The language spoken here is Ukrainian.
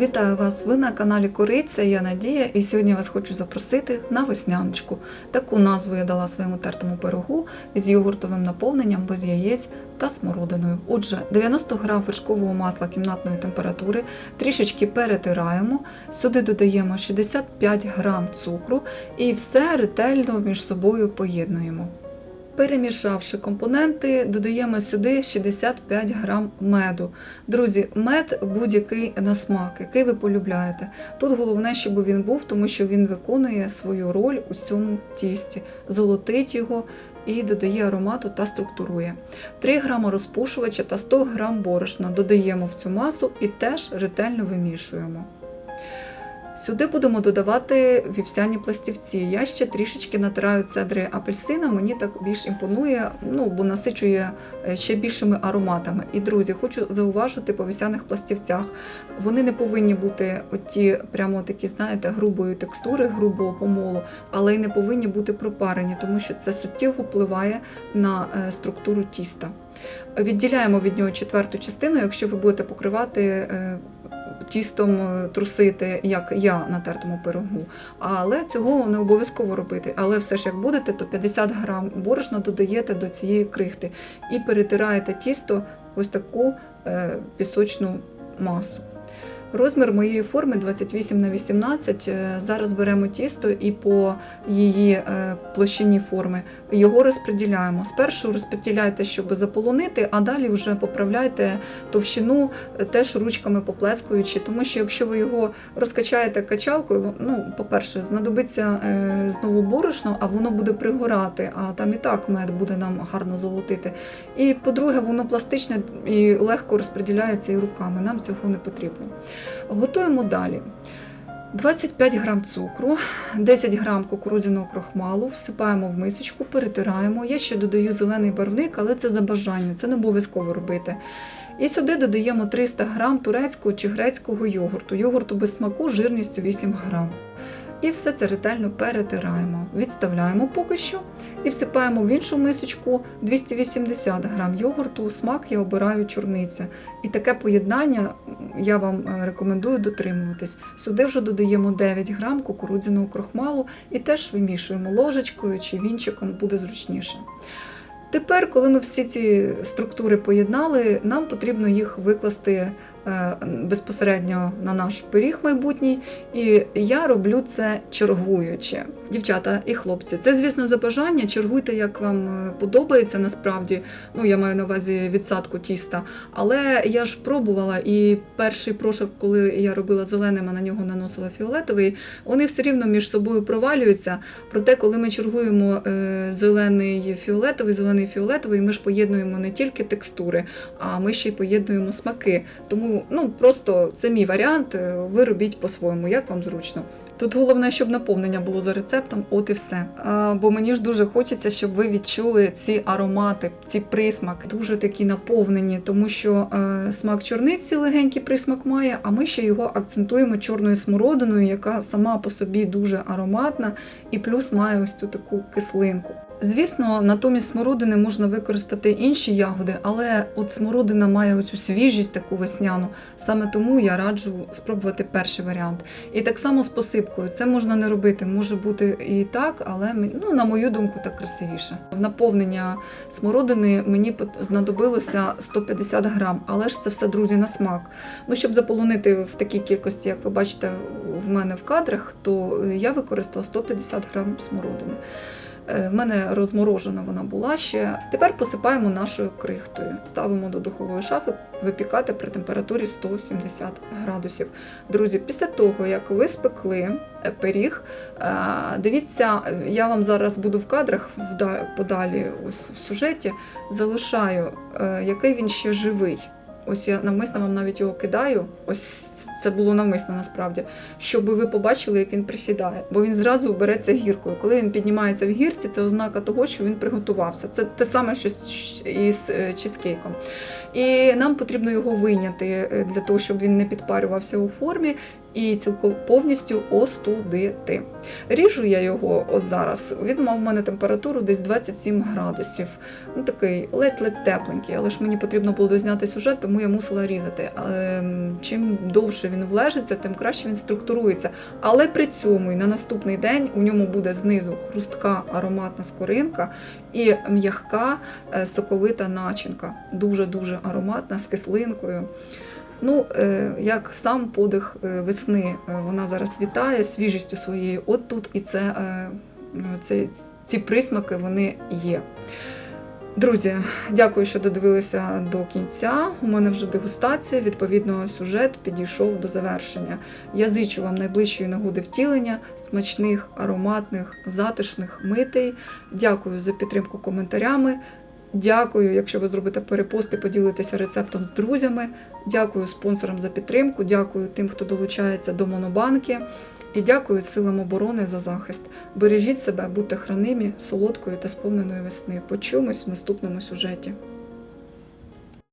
Вітаю вас! Ви на каналі Кориця, я Надія, і сьогодні вас хочу запросити на весняночку. Таку назву я дала своєму тертому пирогу з йогуртовим наповненням без яєць та смородиною. Отже, 90 грам вершкового масла кімнатної температури трішечки перетираємо. Сюди додаємо 65 грам цукру і все ретельно між собою поєднуємо. Перемішавши компоненти, додаємо сюди 65 грам меду. Друзі, мед будь-який на смак, який ви полюбляєте. Тут головне, щоб він був, тому що він виконує свою роль у цьому тісті, золотить його і додає аромату та структурує. 3 грама розпушувача та 100 грам борошна додаємо в цю масу і теж ретельно вимішуємо. Сюди будемо додавати вівсяні пластівці. Я ще трішечки натираю цедри апельсина, мені так більш імпонує, ну бо насичує е, ще більшими ароматами. І друзі, хочу зауважити по вівсяних пластівцях. Вони не повинні бути оті прямо такі, знаєте, грубої текстури, грубого помолу, але й не повинні бути пропарені, тому що це суттєво впливає на е, структуру тіста. Відділяємо від нього четверту частину, якщо ви будете покривати. Тістом е, трусити, як я на тертому пирогу. Але цього не обов'язково робити. Але все ж як будете, то 50 грам борошна додаєте до цієї крихти і перетираєте тісто ось таку е, пісочну масу. Розмір моєї форми 28 на 18. Е, Зараз беремо тісто і по її е, площині форми його розподіляємо. Спершу розподіляйте, щоб заполонити, а далі вже поправляйте товщину е, теж ручками поплескуючи, тому що якщо ви його розкачаєте качалкою, ну, по-перше, знадобиться знову борошно, а воно буде пригорати, а там і так мед буде нам гарно золотити. І по-друге, воно пластичне і легко розподіляється і руками. Нам цього не потрібно. Готуємо далі. 25 грам цукру, 10 грам кукурудзяного крохмалу, всипаємо в мисочку, перетираємо. Я ще додаю зелений барвник, але це за бажанням, це не обов'язково робити. І сюди додаємо 300 грам турецького чи грецького йогурту. Йогурту без смаку жирністю 8 грам. І все це ретельно перетираємо. Відставляємо поки що і всипаємо в іншу мисочку 280 грам йогурту. Смак я обираю чорниця. І таке поєднання я вам е, рекомендую дотримуватись. Сюди вже додаємо 9 грам кукурудзяного крохмалу і теж вимішуємо ложечкою чи вінчиком, буде зручніше. Тепер, коли ми всі ці структури поєднали, нам потрібно їх викласти безпосередньо на наш пиріг майбутній, і я роблю це чергуючи. Дівчата і хлопці, це, звісно, за бажання. Чергуйте, як вам е, подобається насправді. Ну, я маю на увазі відсадку тіста. Але я ж пробувала, і перший прошок, коли я робила зеленим, а на нього наносила фіолетовий, вони все рівно між собою провалюються. Проте, коли ми чергуємо е, зелений фіолетовий, зелений фіолетовий, ми ж поєднуємо не тільки текстури, а ми ще й поєднуємо смаки. Тому ну просто це мій варіант. е, Ви робіть по-своєму, як вам зручно. Тут головне, щоб наповнення було за рецептом, от і все. А, бо мені ж дуже хочеться, щоб ви відчули ці аромати, ці присмаки, дуже такі наповнені, тому що е, смак чорниці легенький присмак має, а ми ще його акцентуємо чорною смородиною, яка сама по собі дуже ароматна, і плюс має ось цю таку кислинку. Звісно, натомість смородини можна використати інші ягоди, але от смородина має оцю свіжість таку весняну. Саме тому я раджу спробувати перший варіант. І так само з посипкою. Це можна не робити, може бути і так, але ну, на мою думку, так красивіше. В наповнення смородини мені знадобилося 150 грам, але ж це все, друзі, на смак. Ну, щоб заполонити в такій кількості, як ви бачите в мене в кадрах, то я використала 150 грам смородини. Е, В мене розморожена вона була ще. Тепер посипаємо нашою крихтою. Ставимо до духової шафи випікати при температурі 170 градусів. Друзі, після того, як ви спекли е, пиріг, е, дивіться, я вам зараз буду в кадрах подалі ось в сюжеті, залишаю, який він ще живий. Ось я навмисно вам навіть його кидаю. Ось це було навмисно насправді, щоб ви побачили, як він присідає. Бо він зразу береться гіркою. Коли він піднімається в гірці, це ознака того, що він приготувався. Це те саме, що із е, чизкейком. І нам потрібно його вийняти е, для того, щоб він не підпарювався у формі. і цілком повністю остудити. Ріжу я його от зараз. Він мав у мене температуру десь 27 градусів. Ну такий ледь-ледь тепленький, але ж мені потрібно було дозняти сюжет, тому я мусила різати. Ем, Чим довше він влежиться, тим краще він структурується. Але при цьому і на наступний день у ньому буде знизу хрустка ароматна скоринка і м'ягка е, соковита начинка. Дуже-дуже ароматна з кислинкою. Ну, е, як сам подих е, весни вона зараз вітає свіжістю своєю. От тут і це, це, ці присмаки вони є. Друзі, дякую, що додивилися до кінця. У мене вже дегустація, відповідно, сюжет підійшов до завершення. Я зичу вам найближчої нагоди втілення, смачних, ароматних, затишних митей. Дякую за підтримку коментарями. Дякую, якщо ви зробите перепост і поділитеся рецептом з друзями. Дякую спонсорам за підтримку. Дякую тим, хто долучається до Монобанки. І дякую силам оборони за захист. Бережіть себе, будьте хранимі, солодкою та сповненою весни. Почуємось в наступному сюжеті.